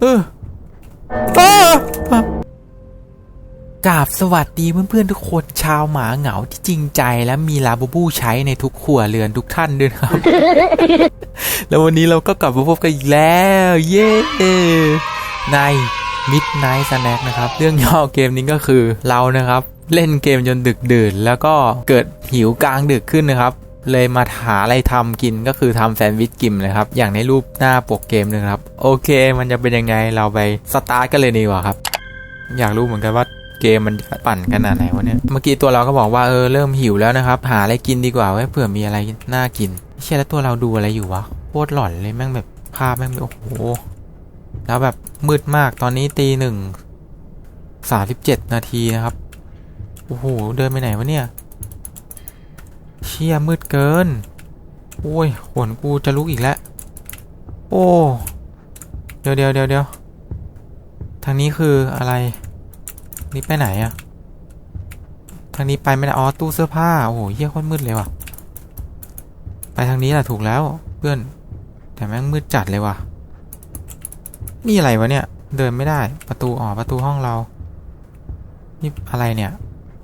เออเออกราบสวัสดีเพื่อนๆทุกคนชาวหมาเหงาที่จริงใจและมีลาบูบูใช้ในทุกครัวเรือนทุกท่านด้วยครับ แล้ววันนี้เราก็กลับมาพบกันอีกแล้ว เย้ใน Midnight Snack นะครับ เรื่องย่อเกมนี้ก็คือเรานะครับ เล่นเกมจนดึกดื่น แล้วก็เกิดหิวกลางดึกขึ้นนะครับ เลยมาหาอะไรทำกินก็คือทำแซนด์วิชกินเลยครับ อย่างในรูปหน้าปกเกมเลยครับ โอเค มันจะเป็นยังไงเราไปสตาร์ทกันเลยดีกว่าครับ อยากรู้เหมือนกันว่าเกมมันปั่นขนาดไหนวะเนี่ย เมื่อกี้ตัวเราก็บอกว่าเออเริ่มหิวแล้วนะครับ หาอะไรกินดีกว่าไว้เผื่อมีอะไรน่ากินไม่ใช่แล้วตัวเราดูอะไรอยู่วะโคตรหลอนเลยแม่งแบบภาพแม่งโอ้โหแล้วแบบมืดมากตอนนี้ตีหนึ่งสามสิบเจ็ดนาทีนะครับ โอ้โห เดินไปไหนวะเนี่ย เชี่ยมืดเกิน โอ้ยขนกูจะลุกอีกแล้ว โอ้ เดี๋ยวเดี๋ยวเดี๋ยวเดี๋ยวทางนี้คืออะไร นี่ไปไหนอะทางนี้ไปไม่ได้ อ๋อ ตู้เสื้อผ้า โอ้โหเหี้ยโคตรมืดเลยว่ะ ไปทางนี้แหละถูกแล้วเพื่อน แต่แม่งมืดจัดเลยว่ะ นี่อะไรวะเนี่ย เดินไม่ได้ ประตู อ๋อ ประตูห้องเรา นี่อะไรเนี่ย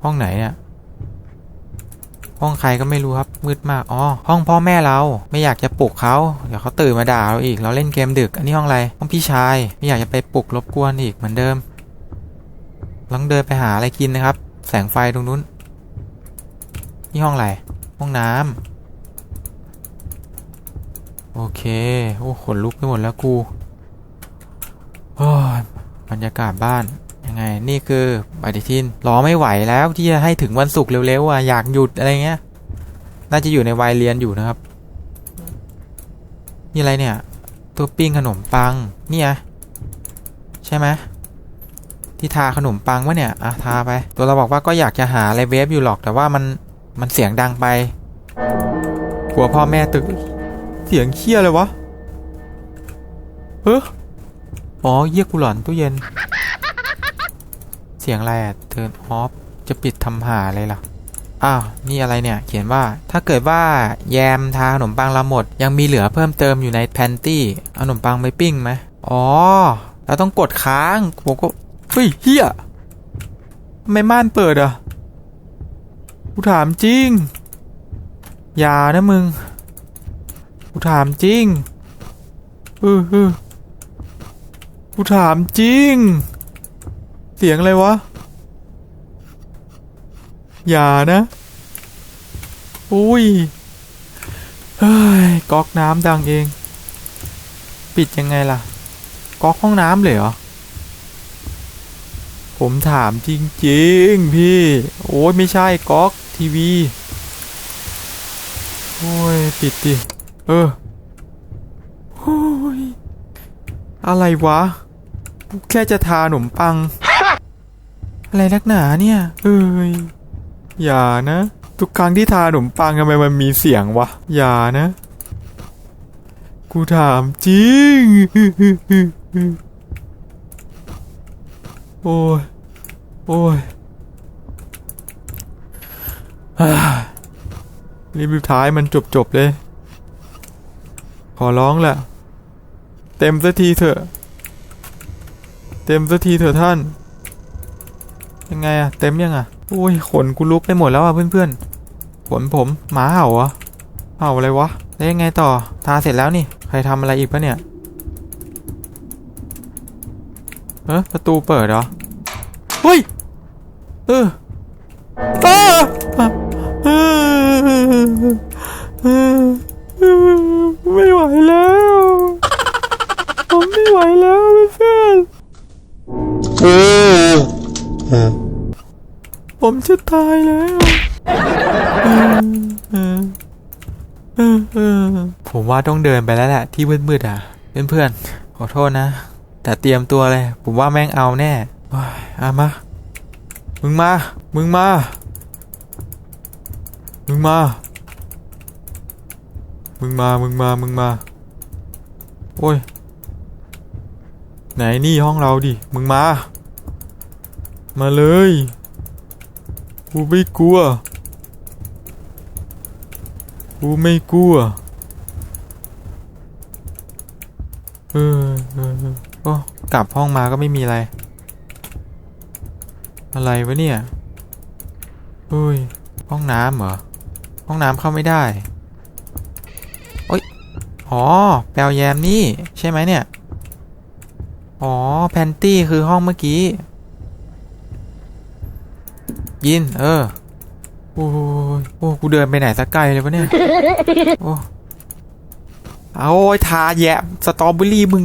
ห้องไหนเนี่ย ห้องใครก็ไม่รู้ครับมืดมากอ๋อห้องพ่อแม่เราไม่อยากจะปลุกเขาเดี๋ยวเขาตื่นมาด่าเราอีกเราเล่นเกมดึก อันนี้ห้องอะไรห้องพี่ชายไม่อยากจะไปปลุกรบกวนอีกเหมือนเดิมลองเดินไปหาอะไรกินนะครับ แสงไฟตรงนู้นนี่ห้องอะไรห้องน้ำโอเคโอ้ขนลุกไปหมดแล้วกูโอ้บรรยากาศบ้าน ยังไง นี่คือปฏิทินรอไม่ไหวแล้วที่จะให้ถึงวันศุกร์เร็วๆอะอยากหยุดอะไรเงี้ย น่าจะอยู่ในวัยเรียนอยู่นะครับ นี่อะไรเนี่ย ตัวปิ้งขนมปังเนี่ไงใช่ไหมที่ทาขนมปังวะเนี่ยอะทาไป ตัวเราบอกว่าก็อยากจะหาอะไรเวฟอยู่หรอกแต่ว่ามันมันเสียงดังไปกลัวพ่อแม่ตึก เสียงเคี้ยเลยวะเฮ้ออ๋อเยี่ยกูหลอนตู้เย็น เสียงอะไรอะเทิร์นออฟจะปิดทำหาอะไรล่ะ อ้าว นี่อะไรเนี่ย เขียนว่า ถ้าเกิดว่าแยมทาขนมปังเราหมด ยังมีเหลือเพิ่มเติมอยู่ในแพนตี้ขนมปังไปปิ้งไหมอ๋อ เราต้องกดค้างผมก็เฮ้ยเฮียไม่ม่านเปิดอะกูถามจริง อย่านะมึงกูถามจริงเออเออกูถามจริง สียงอะไรวะ อย่านะ อุ้ย เฮ้ย ก๊อกน้ำดังเอง ปิดยังไงล่ะ ก๊อกห้องน้ำเลยเหรอ ผมถามจริงๆ พี่ โอ้ยไม่ใช่ก๊อกทีวี โอ้ย ปิดดิ เออโอ้ย อะไรวะ แค่จะทาขนมปัง อะไรนักหนาเนี่ย เอ้ย อย่านะ ทุกครั้งที่ทาขนมปังทำไมมันมีเสียงวะ อย่านะ กูถามจริง โอ้ย โอ้ยอ่ารีบๆท้ายมันจบๆเลย ขอร้องแหละ เต็มสักทีเถอะ เต็มสักทีเถอะท่าน ยังไงอะเต็มยังอะโอ้ยขนกูลุกไปหมดแล้วอะเพื่อนๆขนผมหมาเห่าเหรอเห่าอะไรวะแล้วยังไงต่อทาเสร็จแล้วนี่ใครทำอะไรอีกปะเนี่ยเออประตูเปิดเหรอเฮ้ยเออเออ ผมจะตายแล้วผมว่าต้องเดินไปแล้วแหละที่มืดๆอะเพื่อนๆขอโทษนะ แต่เตรียมตัวเลย ผมว่าแม่งเอาแน่อ้ยเอามา มึงมา มึงมา มึงมา มึงมา มึงมา มึงมา โอ้ย ไหนนี่ห้องเราดิ มึงมา มาเลย กูไม่กลัว กูไม่กลัวเออเออเออโอ้กลับห้องมาก็ไม่มีอะไร อะไรวะเนี่ยอุ้ย ห้องน้ำเหรอ ห้องน้ำเข้าไม่ได้โอ๊ยอ๋อ แปลแยมนี่ ใช่ไหมเนี่ย อ๋อ แพนตี้คือห้องเมื่อกี้ ยิน เออ โอ้ยโอ้กูเดินไปไหนสักไกลเลยวะเนี่ยโอ้เอาไอ้ทาแยมสตรอเบอรี่มึง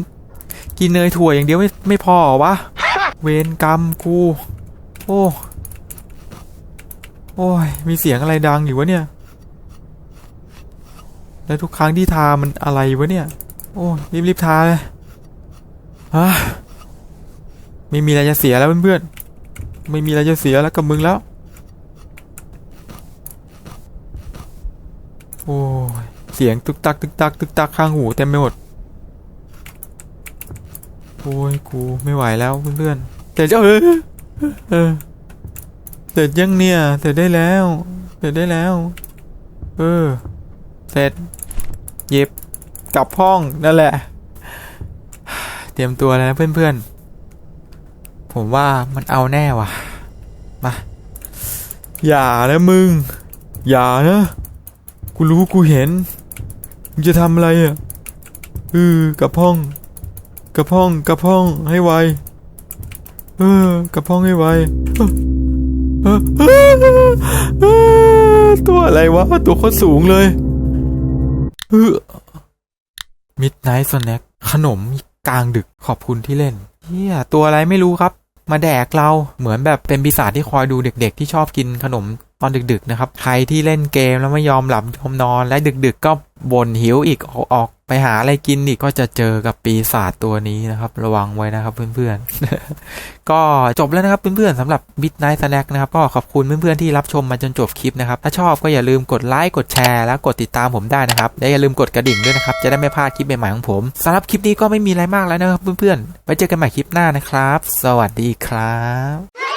กินเนยถั่วอย่างเดียวไม่ไม่พอเหรอวะ เวรกรรมกู โอ้โอ้ยมีเสียงอะไรดังอยู่วะเนี่ย แล้วทุกครั้งที่ทามันอะไรวะเนี่ย โอ้ยรีบรีบทาเลยฮะไม่มีอะไรจะเสียแล้วเพื่อนๆ ไม่มีอะไรจะเสียแล้วกับมึงแล้ว โอ้ยเสียงตึกตักตึกตักตึกตักข้างหูเต็มไปหมด โอ้ยกูไม่ไหวแล้วเพื่อนๆแต่จะเออเออเสร็จยังเนี่ย เสร็จได้แล้ว เสร็จได้แล้ว เออ เสร็จ เย็บกลับห้องนั่นแหละ เตรียมตัวแล้วเพื่อนๆ ผมว่ามันเอาแน่ว่ะ มา อย่านะมึง อย่านะ กูรู้กูเห็นมึงจะทำอะไรอะเออกับห้องกับห้องกับห้องให้ไวเออกับห้องให้ไวเออเออเออตัวอะไรวะ ตัวโคตรสูงเลยเออมิดไนท์สแน็คขนมกลางดึกขอบคุณที่เล่นเฮียตัวอะไรไม่รู้ครับ มาแดกเราเหมือนแบบเป็นปีศาจที่คอยดูเด็ก ๆ ที่ชอบกินขนม ตอนดึกๆนะครับใครที่เล่นเกมแล้วไม่ยอมหลับยอมนอน และดึกๆก็บ่นหิวอีกออกออกไปหาอะไรกินอีกก็จะเจอกับปีศาจตัวนี้นะครับ ระวังไว้นะครับเพื่อนๆ ก็จบแล้วนะครับเพื่อนๆสำหรับ Midnight Snack นะครับก็ขอบคุณเพื่อนๆที่รับชมมาจนจบคลิปนะครับ ถ้าชอบก็อย่าลืมกดไลค์กดแชร์และกดติดตามผมได้นะครับและอย่าลืมกดกระดิ่งด้วยนะครับ จะได้ไม่พลาดคลิปใหม่ๆของผมสำหรับคลิปนี้ก็ไม่มีอะไรมากแล้วนะครับเพื่อนๆไว้เจอกันใหม่คลิปหน้านะครับ สวัสดีครับ